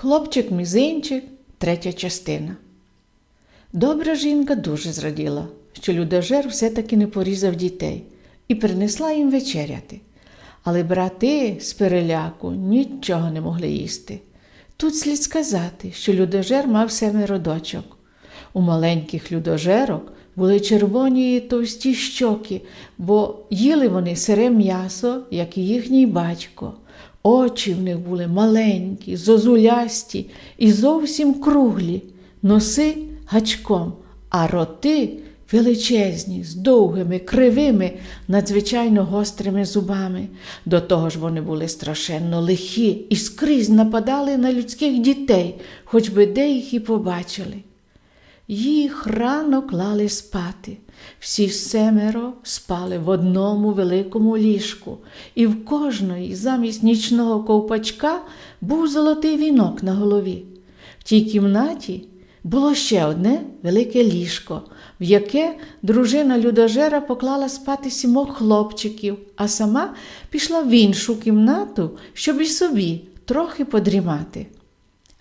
Хлопчик мізинчик, третя частина. Добра жінка дуже зраділа, що людожер все-таки не порізав дітей і принесла їм вечеряти. Але брати з переляку нічого не могли їсти. Тут слід сказати, що людожер мав семеро дочок. У маленьких людожерок були червоні і товсті щоки, бо їли вони сире м'ясо, як і їхній батько. Очі в них були маленькі, зозулясті і зовсім круглі, носи гачком, а роти величезні, з довгими, кривими, надзвичайно гострими зубами. До того ж вони були страшенно лихі і скрізь нападали на людських дітей, хоч би де їх і побачили. Їх рано клали спати. Всі семеро спали в одному великому ліжку, і в кожної замість нічного ковпачка був золотий вінок на голові. В тій кімнаті було ще одне велике ліжко, в яке дружина людожера поклала спати сімох хлопчиків, а сама пішла в іншу кімнату, щоб і собі трохи подрімати.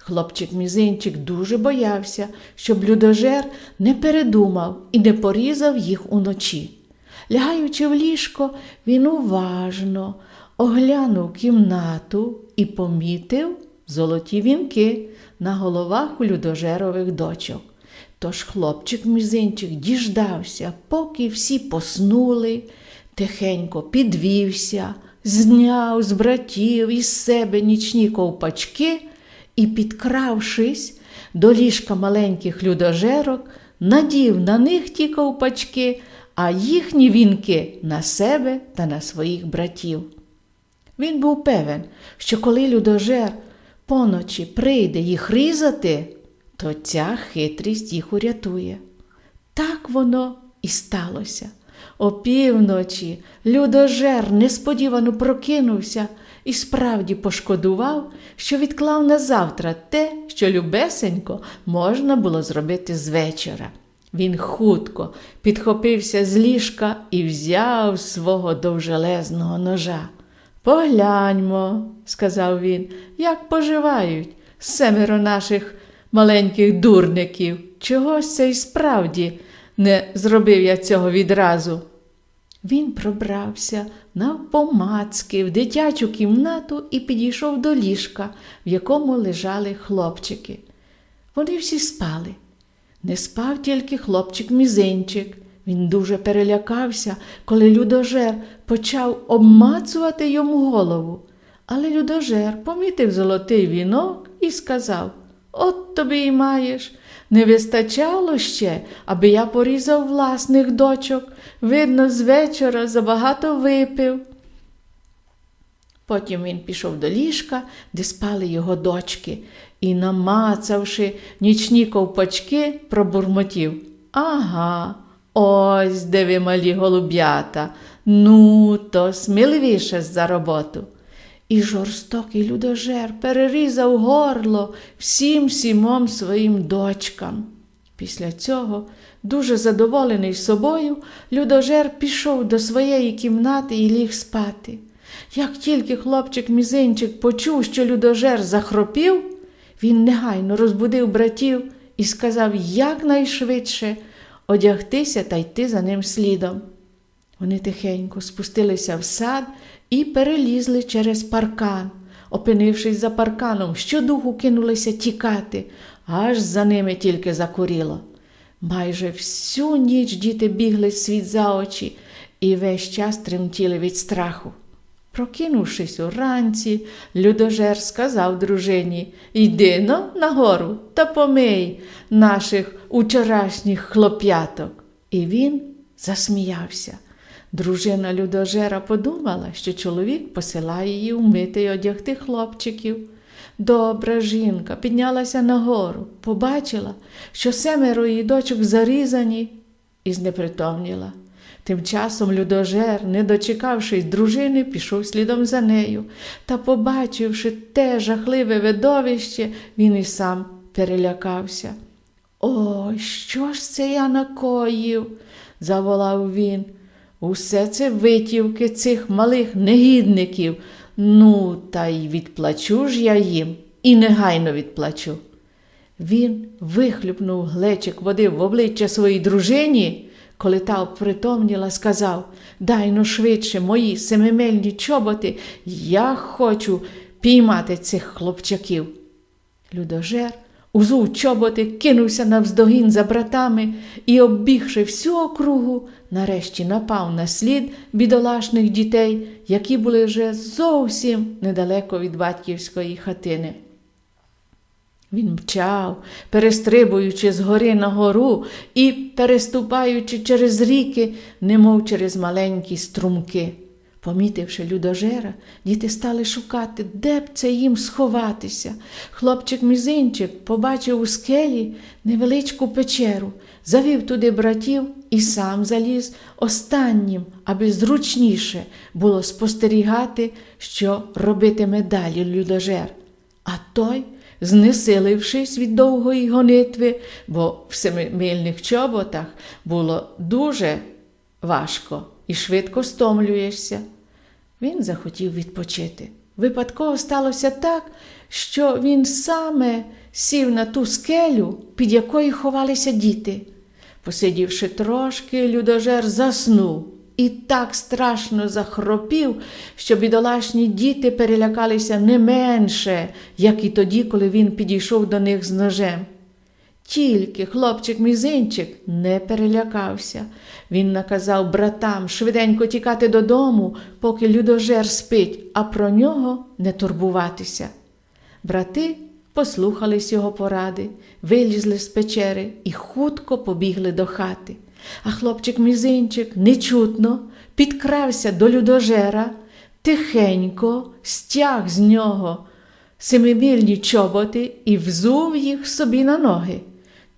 Хлопчик мізинчик дуже боявся, щоб людожер не передумав і не порізав їх уночі. Лягаючи в ліжко, він уважно оглянув кімнату і помітив золоті вінки на головах у людожерових дочок. Тож хлопчик мізинчик діждався, поки всі поснули, тихенько підвівся, зняв з братів із себе нічні ковпачки і, підкравшись до ліжка маленьких людожерок, надів на них ті ковпачки, а їхні вінки на себе та на своїх братів. Він був певен, що коли людожер поночі прийде їх різати, то ця хитрість їх урятує. Так воно і сталося. Опівночі людожер несподівано прокинувся і справді пошкодував, що відклав на завтра те, що любесенько можна було зробити з вечора. Він хутко підхопився з ліжка і взяв свого довжелезного ножа. Погляньмо, сказав він, як поживають семеро наших маленьких дурників. Чогось це й справді не зробив я цього відразу. Він пробрався навпомацки в дитячу кімнату і підійшов до ліжка, в якому лежали хлопчики. Вони всі спали. Не спав тільки хлопчик мізинчик. Він дуже перелякався, коли людожер почав обмацувати йому голову. Але людожер помітив золотий вінок і сказав От тобі й маєш. Не вистачало ще, аби я порізав власних дочок. Видно, з вечора забагато випив. Потім він пішов до ліжка, де спали його дочки, і, намацавши нічні ковпачки, пробурмотів. Ага, ось де ви малі голуб'ята. Ну, то сміливіше за роботу. І жорстокий людожер перерізав горло всім сімом своїм дочкам. Після цього, дуже задоволений собою, людожер пішов до своєї кімнати і ліг спати. Як тільки хлопчик мізинчик почув, що людожер захропів, він негайно розбудив братів і сказав якнайшвидше одягтися та йти за ним слідом. Вони тихенько спустилися в сад і перелізли через паркан. Опинившись за парканом, щодуху кинулися тікати, аж за ними тільки закуріло. Майже всю ніч діти бігли світ за очі і весь час тремтіли від страху. Прокинувшись уранці, людожер сказав дружині Йди но нагору та помий наших учорашніх хлоп'яток. І він засміявся. Дружина людожера подумала, що чоловік посилає її вмити й одягти хлопчиків. Добра жінка піднялася нагору, побачила, що семеро її дочок зарізані, і знепритомніла. Тим часом людожер, не дочекавшись дружини, пішов слідом за нею та, побачивши те жахливе видовище, він і сам перелякався. О, що ж це я накоїв? заволав він. Усе це витівки цих малих негідників. Ну, та й відплачу ж я їм. і негайно відплачу. Він вихлюпнув глечик води в обличчя своїй дружині, коли та опритомніла, сказав Дай ну швидше мої семимильні чоботи, я хочу піймати цих хлопчаків. Людожер узув чоботи, кинувся навздогін за братами і, оббігши всю округу, нарешті напав на слід бідолашних дітей, які були вже зовсім недалеко від батьківської хатини. Він мчав, перестрибуючи з гори на гору і переступаючи через ріки, немов через маленькі струмки. Помітивши людожера, діти стали шукати, де б це їм сховатися. Хлопчик мізинчик побачив у скелі невеличку печеру, завів туди братів і сам заліз останнім, аби зручніше було спостерігати, що робитиме далі людожер. А той знесилившись від довгої гонитви, бо в семимильних чоботах було дуже важко і швидко стомлюєшся. Він захотів відпочити. Випадково сталося так, що він саме сів на ту скелю, під якою ховалися діти. Посидівши трошки, людожер заснув і так страшно захропів, що бідолашні діти перелякалися не менше, як і тоді, коли він підійшов до них з ножем. Тільки хлопчик мізинчик не перелякався. Він наказав братам швиденько тікати додому, поки людожер спить, а про нього не турбуватися. Брати послухались його поради, вилізли з печери і хутко побігли до хати. А хлопчик мізинчик нечутно підкрався до людожера, тихенько стяг з нього семимільні чоботи і взув їх собі на ноги.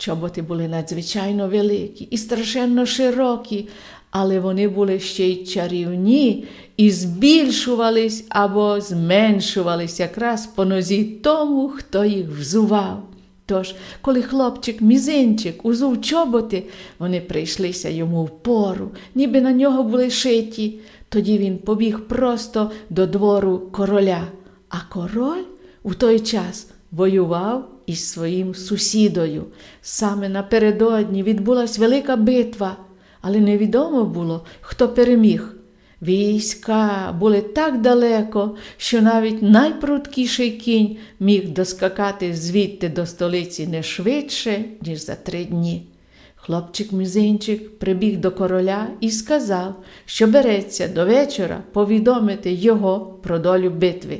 Чоботи були надзвичайно великі і страшенно широкі, але вони були ще й чарівні і збільшувались або зменшувались якраз по нозі тому, хто їх взував. Тож, коли хлопчик мізинчик узув чоботи, вони прийшлися йому в пору, ніби на нього були шиті. Тоді він побіг просто до двору короля. А король у той час воював із своїм сусідою. Саме напередодні відбулась велика битва, але невідомо було, хто переміг. Війська були так далеко, що навіть найпруткіший кінь міг доскакати звідти до столиці не швидше, ніж за три дні. Хлопчик мізинчик прибіг до короля і сказав, що береться до вечора повідомити його про долю битви.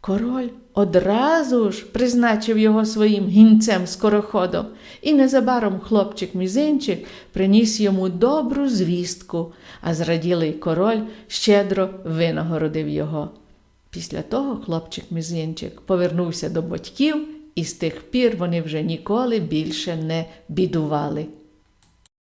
Король одразу ж призначив його своїм гінцем скороходом, і незабаром хлопчик мізинчик приніс йому добру звістку, а зраділий король щедро винагородив його. Після того хлопчик мізинчик повернувся до батьків, і з тих пір вони вже ніколи більше не бідували.